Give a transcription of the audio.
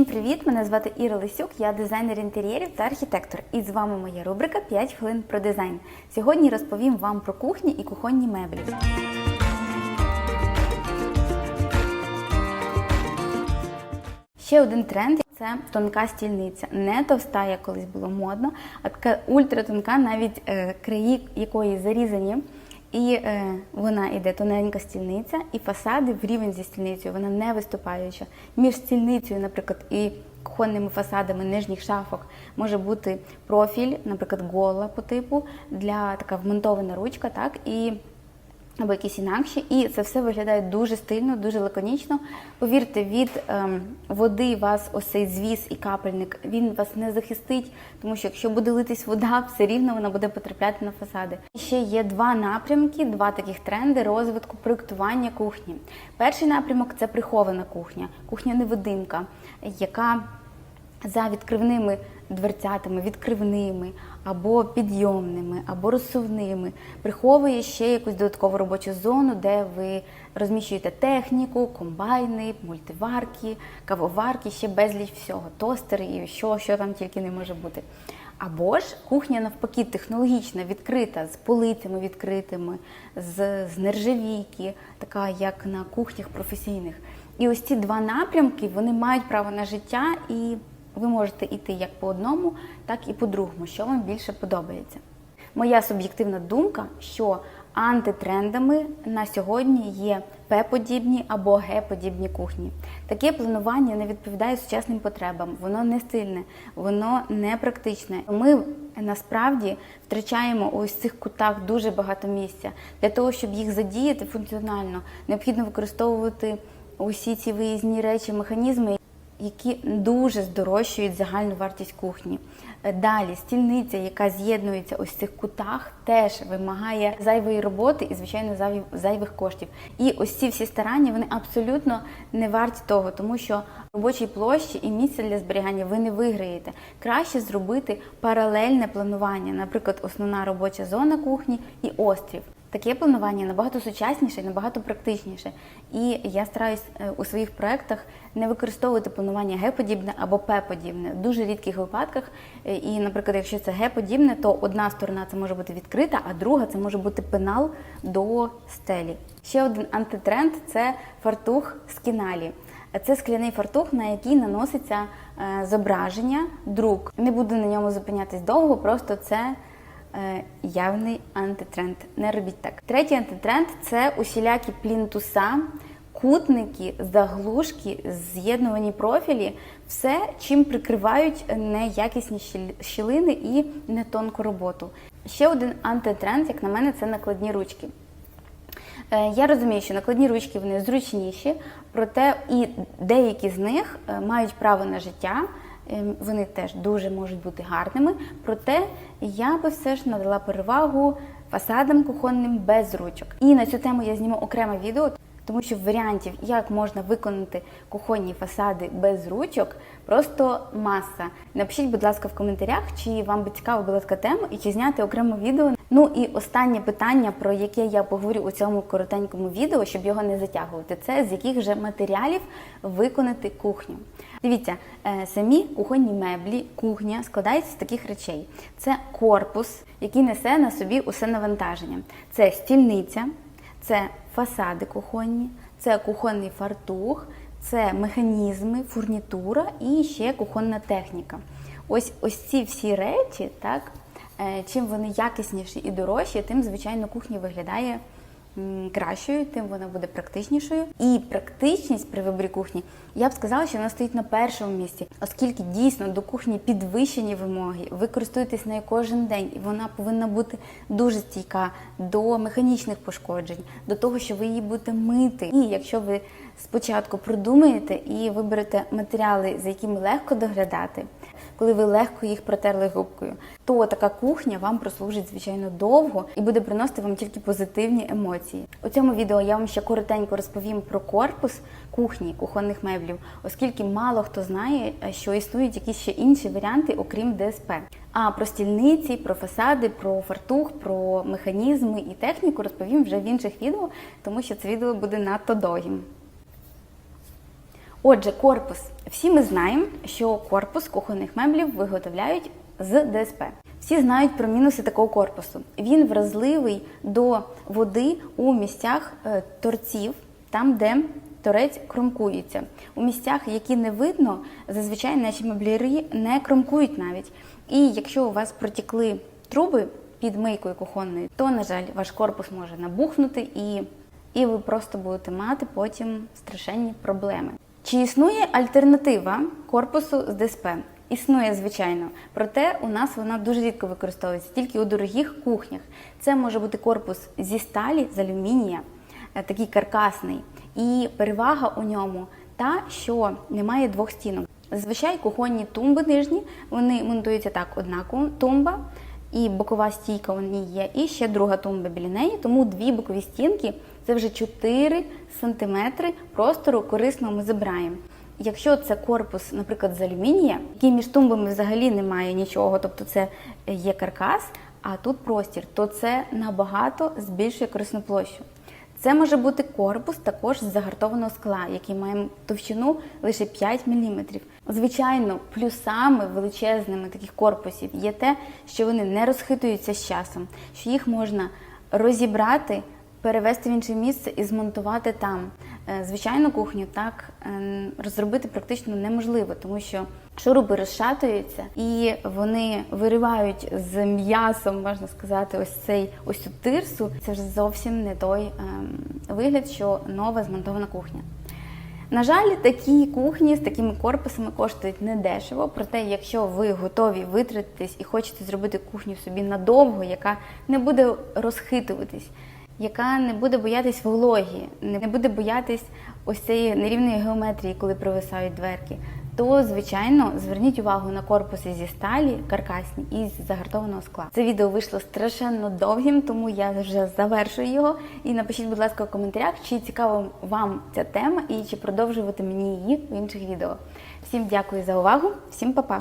Всім Привіт! Мене звати Іра Лисюк, я дизайнер інтер'єрів та архітектор. І з вами моя рубрика «5 хвилин про дизайн. Сьогодні розповім вам про кухні і кухонні меблі. Ще один тренд це тонка стільниця. Не товста, як колись було модно, а така ультратонка, навіть е, краї якої зарізані. І е, вона йде тоненька стільниця, і фасади в рівень зі стільницею, вона не виступаюча. Між стільницею, наприклад, і кухонними фасадами нижніх шафок може бути профіль, наприклад, гола по типу, для така вмонтована ручка, так і або якісь інакші, і це все виглядає дуже стильно, дуже лаконічно. Повірте, від ем, води вас ось цей звіс і капельник він вас не захистить, тому що якщо буде литись вода, все рівно вона буде потрапляти на фасади. Ще є два напрямки, два таких тренди розвитку проєктування кухні. Перший напрямок це прихована кухня, кухня невидимка, яка за відкривними дверцятами, відкривними або підйомними, або розсувними, приховує ще якусь додаткову робочу зону, де ви розміщуєте техніку, комбайни, мультиварки, кавоварки, ще безліч всього, тостери і що, що там тільки не може бути. Або ж кухня навпаки технологічна, відкрита, з полицями відкритими, з, з нержавійки, така як на кухнях професійних. І ось ці два напрямки вони мають право на життя, і ви можете йти як по одному, так і по другому, що вам більше подобається. Моя суб'єктивна думка, що антитрендами на сьогодні є П-подібні або Г-подібні кухні. Таке планування не відповідає сучасним потребам, воно не стильне, воно не практичне. Ми насправді втрачаємо у цих кутах дуже багато місця. Для того, щоб їх задіяти функціонально, необхідно використовувати усі ці виїзні речі, механізми які дуже здорожчують загальну вартість кухні. Далі стільниця, яка з'єднується ось в цих кутах, теж вимагає зайвої роботи і, звичайно, зайвих коштів. І ось ці всі старання вони абсолютно не варті того, тому що робочій площі і місця для зберігання ви не виграєте. Краще зробити паралельне планування, наприклад, основна робоча зона кухні і острів. Таке планування набагато сучасніше, набагато практичніше. І я стараюсь е, у своїх проєктах не використовувати планування Г-подібне або П-подібне. В дуже рідких випадках. Е, і, наприклад, якщо це Г-подібне, то одна сторона це може бути відкрита, а друга це може бути пенал до стелі. Ще один антитренд це фартух з кіналі. Це скляний фартух, на який наноситься е, зображення, друк. Не буду на ньому зупинятись довго, просто це. Е, явний антитренд. Не робіть так. Третій антитренд це усілякі плінтуса, кутники, заглушки, з'єднувані профілі, все, чим прикривають неякісні щілини і не тонку роботу. Ще один антитренд, як на мене, це накладні ручки. Е, я розумію, що накладні ручки вони зручніші, проте і деякі з них е, мають право на життя. Ем, вони теж дуже можуть бути гарними, проте я би все ж надала перевагу фасадам кухонним без ручок. І на цю тему я зніму окреме відео, тому що варіантів, як можна виконати кухонні фасади без ручок, просто маса. Напишіть, будь ласка, в коментарях, чи вам би цікава була така тема, і чи зняти окреме відео. Ну і останнє питання, про яке я поговорю у цьому коротенькому відео, щоб його не затягувати, це з яких же матеріалів виконати кухню. Дивіться, е, самі кухонні меблі, кухня складається з таких речей: це корпус, який несе на собі усе навантаження. Це стільниця, це фасади кухонні, це кухонний фартух, це механізми, фурнітура і ще кухонна техніка. Ось ось ці всі речі, так, е, чим вони якісніші і дорожчі, тим, звичайно, кухня виглядає кращою, тим вона буде практичнішою. І практичність при виборі кухні, я б сказала, що вона стоїть на першому місці, оскільки дійсно до кухні підвищені вимоги, ви користуєтесь нею кожен день, і вона повинна бути дуже стійка до механічних пошкоджень, до того, що ви її будете мити. І якщо ви спочатку продумаєте і виберете матеріали, за якими легко доглядати коли ви легко їх протерли губкою, то така кухня вам прослужить звичайно довго і буде приносити вам тільки позитивні емоції. У цьому відео я вам ще коротенько розповім про корпус кухні, кухонних меблів, оскільки мало хто знає, що існують якісь ще інші варіанти, окрім ДСП. А про стільниці, про фасади, про фартух, про механізми і техніку розповім вже в інших відео, тому що це відео буде надто довгим. Отже, корпус. Всі ми знаємо, що корпус кухонних меблів виготовляють з ДСП. Всі знають про мінуси такого корпусу. Він вразливий до води у місцях е, торців, там, де торець кромкується. У місцях, які не видно, зазвичай наші меблярі не кромкують навіть. І якщо у вас протікли труби під мийкою кухонною, то, на жаль, ваш корпус може набухнути і, і ви просто будете мати потім страшенні проблеми. Чи існує альтернатива корпусу з ДСП? Існує, звичайно, проте у нас вона дуже рідко використовується, тільки у дорогих кухнях. Це може бути корпус зі сталі, з алюмінія, е, такий каркасний. І перевага у ньому та, що немає двох стінок. Зазвичай кухонні тумби нижні, вони монтуються так, одна тумба, і бокова стійка у ній є, і ще друга тумба біля неї, тому дві бокові стінки це вже 4 см простору корисно ми забираємо. Якщо це корпус, наприклад, з алюмінія, який між тумбами взагалі немає нічого, тобто це є каркас, а тут простір, то це набагато збільшує корисну площу. Це може бути корпус також з загартованого скла, який має товщину лише 5 мм. Звичайно, плюсами величезними таких корпусів є те, що вони не розхитуються з часом, що їх можна розібрати, перевести в інше місце і змонтувати там. Е, Звичайну кухню так е, розробити практично неможливо, тому що шуруби розшатуються і вони виривають з м'ясом, можна сказати, ось цей ось цю тирсу. Це вже зовсім не той ем, вигляд, що нова змонтована кухня. На жаль, такі кухні з такими корпусами коштують недешево. Проте, якщо ви готові витратитись і хочете зробити кухню собі надовго, яка не буде розхитуватись, яка не буде боятись вологі, не буде боятись ось цієї нерівної геометрії, коли провисають дверки, то звичайно зверніть увагу на корпуси зі сталі, каркасні і з загартованого скла. Це відео вийшло страшенно довгим, тому я вже завершую його. І напишіть, будь ласка, в коментарях, чи цікава вам ця тема і чи продовжувати мені її в інших відео. Всім дякую за увагу, всім па-па!